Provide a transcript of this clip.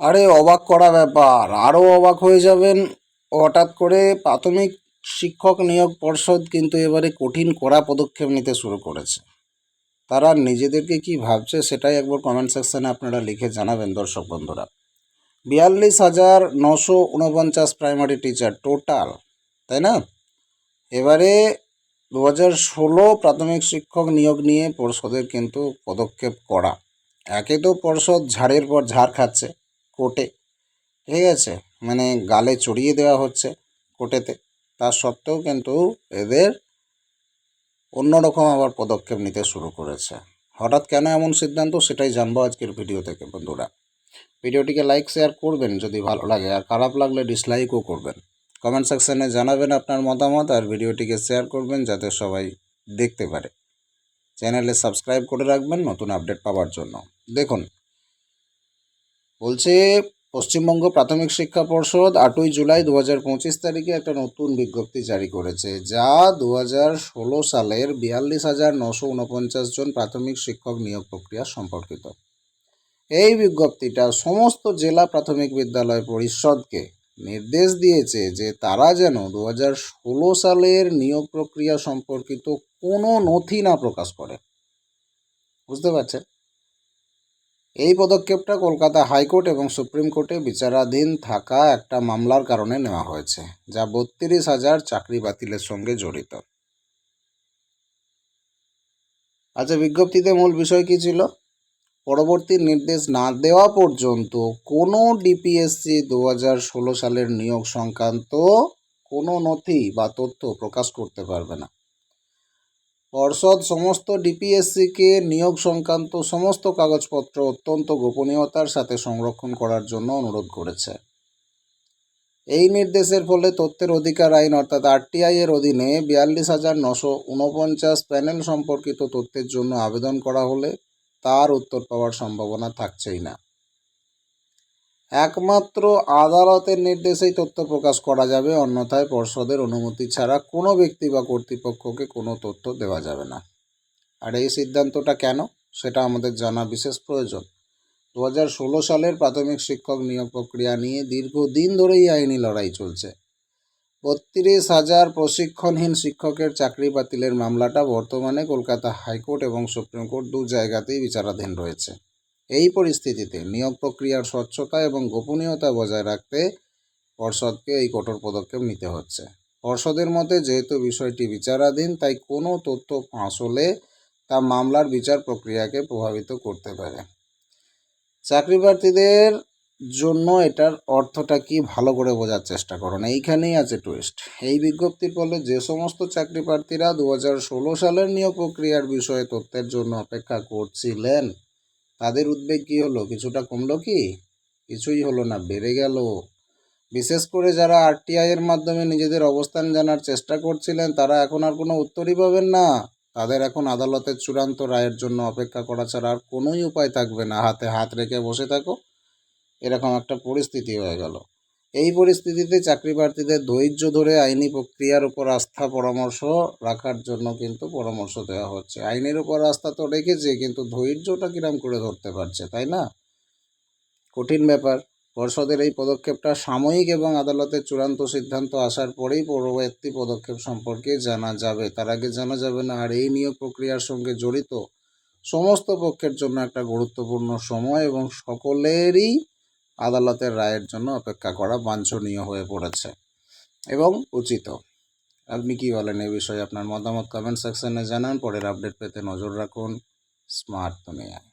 আরে অবাক করা ব্যাপার। আরও অবাক হয়ে যাবেন। হঠাৎ করে প্রাথমিক শিক্ষক নিয়োগ পর্ষদ কিন্তু এবারে কঠিন কড়া পদক্ষেপ নিতে শুরু করেছে। তারা নিজেদেরকে কি ভাবছে সেটাই একবার কমেন্ট সেকশানে আপনারা লিখে জানাবেন দর্শক বন্ধুরা। বিয়াল্লিশ হাজার নশো উনপঞ্চাশ প্রাইমারি টিচার টোটাল তাই না? এবারে দু হাজার ষোলো প্রাথমিক শিক্ষক নিয়োগ নিয়ে পর্ষদের কিন্তু পদক্ষেপ করা একে তো পর্ষদ ঝাড়ের পর ঝাড় খাচ্ছে। কোর্টে, ঠিক আছে? মানে গালে চড়িয়ে দেওয়া হচ্ছে কোর্টেতে। তা সত্ত্বেও কিন্তু এদের অন্যরকম আবার পদক্ষেপ নিতে শুরু করেছে। হঠাৎ কেন এমন সিদ্ধান্ত? সেটাই জানব আজকের ভিডিও থেকে, বন্ধুরা। ভিডিওটিকে লাইক, শেয়ার করবেন যদি ভালো লাগে, আর খারাপ লাগলে ডিসলাইকও করবেন। কমেন্ট সেকশানে জানাবেন আপনার মতামত, আর ভিডিওটিকে শেয়ার করবেন যাতে সবাই দেখতে পারে। চ্যানেলে সাবস্ক্রাইব করে রাখবেন নতুন আপডেট পাওয়ার জন্য। দেখুন বলছে, পশ্চিমবঙ্গ প্রাথমিক শিক্ষা পর্ষদ আটই জুলাই দু হাজার পঁচিশ তারিখে একটা নতুন বিজ্ঞপ্তি জারি করেছে, যা দু হাজার ষোলো সালের বিয়াল্লিশ হাজার নশো উনপঞ্চাশ জন প্রাথমিক শিক্ষক নিয়োগ প্রক্রিয়া সম্পর্কিত। এই বিজ্ঞপ্তিটা সমস্ত জেলা প্রাথমিক বিদ্যালয় পরিষদকে নির্দেশ দিয়েছে যে তারা যেন দু ষোলো সালের নিয়োগ প্রক্রিয়া সম্পর্কিত কোনো নথি না প্রকাশ করে। বুঝতে পারছেন? এই পদক্ষেপটা কলকাতা হাইকোর্ট এবং সুপ্রিম কোর্টে বিচারাধীন থাকা একটা মামলার কারণে নেওয়া হয়েছে, যা বত্রিশ হাজার চাকরি বাতিলের সঙ্গে জড়িত। আচ্ছা বিজ্ঞপ্তিতে মূল বিষয় কী ছিল? পরবর্তী নির্দেশ না দেওয়া পর্যন্ত কোনো ডিপিএসসি দু হাজার ষোলো সালের নিয়োগ সংক্রান্ত কোনো নথি বা তথ্য প্রকাশ করতে পারবে না। পর্ষদ সমস্ত ডিপিএসসিকে নিয়োগ সংক্রান্ত সমস্ত কাগজপত্র অত্যন্ত গোপনীয়তার সাথে সংরক্ষণ করার জন্য অনুরোধ করেছে। এই নির্দেশের ফলে তথ্যের অধিকার আইন অর্থাৎ আরটিআই এর অধীনে বিয়াল্লিশ হাজার নশো উনপঞ্চাশ প্যানেল সম্পর্কিত তথ্যের জন্য আবেদন করা হলে তার উত্তর পাওয়ার সম্ভাবনা থাকছেই না। একমাত্র আদালতের নির্দেশেই তথ্য প্রকাশ করা যাবে, অন্যথায় পর্ষদের অনুমতি ছাড়া কোনো ব্যক্তি বা কর্তৃপক্ষকে কোনো তথ্য দেওয়া যাবে না। আর এই সিদ্ধান্তটা কেন? সেটা আমাদের জানা বিশেষ প্রয়োজন। দু হাজার ষোলো সালের প্রাথমিক শিক্ষক নিয়োগ প্রক্রিয়া নিয়ে দীর্ঘদিন ধরেই আইনি লড়াই চলছে। বত্রিশ হাজার প্রশিক্ষণহীন শিক্ষকের চাকরি বাতিলের মামলাটা বর্তমানে কলকাতা হাইকোর্ট এবং সুপ্রিম কোর্ট দু জায়গাতেই বিচারাধীন রয়েছে। এই পরিস্থিতিতে নিয়োগ প্রক্রিয়ার স্বচ্ছতা এবং গোপনীয়তা বজায় রাখতে পর্ষদকে এই কঠোর পদক্ষেপ নিতে হচ্ছে। পর্ষদের মতে, যেহেতু বিষয়টি বিচারাধীন, তাই কোনো তথ্য ফাঁস হলে তা মামলার বিচার প্রক্রিয়াকে প্রভাবিত করতে পারে। চাকরি প্রার্থীদের জন্য এটার অর্থটা কি ভালো করে বোঝার চেষ্টা করুন। এইখানেই আছে টুইস্ট এই বিজ্ঞপ্তির ফলে যে সমস্ত চাকরি প্রার্থীরা দু হাজার ষোলো সালের নিয়োগ প্রক্রিয়ার বিষয়ে তথ্যের জন্য অপেক্ষা করছিলেন তাদের উদ্বেগ কী হলো? কিছুটা কমলো কি? কিছুই হলো না, বেড়ে গেল। বিশেষ করে যারা আরটিআই এর মাধ্যমে নিজেদের অবস্থান জানার চেষ্টা করছিলেন, তারা এখন আর কোনো উত্তরই পাবেন না। তাদের এখন আদালতের চূড়ান্ত রায়ের জন্য অপেক্ষা করা ছাড়া আর কোনোই উপায় থাকবে না। হাতে হাত রেখে বসে থাকো। এরকম একটা পরিস্থিতি হয়ে গেল। এই পরিস্থিতিতে চাকরি প্রার্থীদের ধৈর্য ধরে আইনি প্রক্রিয়ার উপর আস্থা পরামর্শ রাখার জন্য কিন্তু পরামর্শ দেওয়া হচ্ছে। আইনের উপর আস্থা তো রেখেছে, কিন্তু ধৈর্যটা কিরাম করে ধরতে পারছে, তাই না? কঠিন ব্যাপার। পর্ষদের এই পদক্ষেপটা সাময়িক এবং আদালতের চূড়ান্ত সিদ্ধান্ত আসার পরেই পরবর্তী পদক্ষেপ সম্পর্কে জানা যাবে। তার আগে জানা যাবে না, আর এই নিয়োগ প্রক্রিয়ার সঙ্গে জড়িত সমস্ত পক্ষের জন্য একটা গুরুত্বপূর্ণ সময় এবং সকলেরই আদালতের রায়ের জন্য অপেক্ষা করা বাঞ্ছনীয় হয়ে পড়েছে এবং উচিত। আপনি কি বলেন এই বিষয়ে আপনার মতামত কমেন্ট সেকশনে জানান। পরের আপডেট পেতে নজর রাখুন স্মার্ট দুনিয়ায়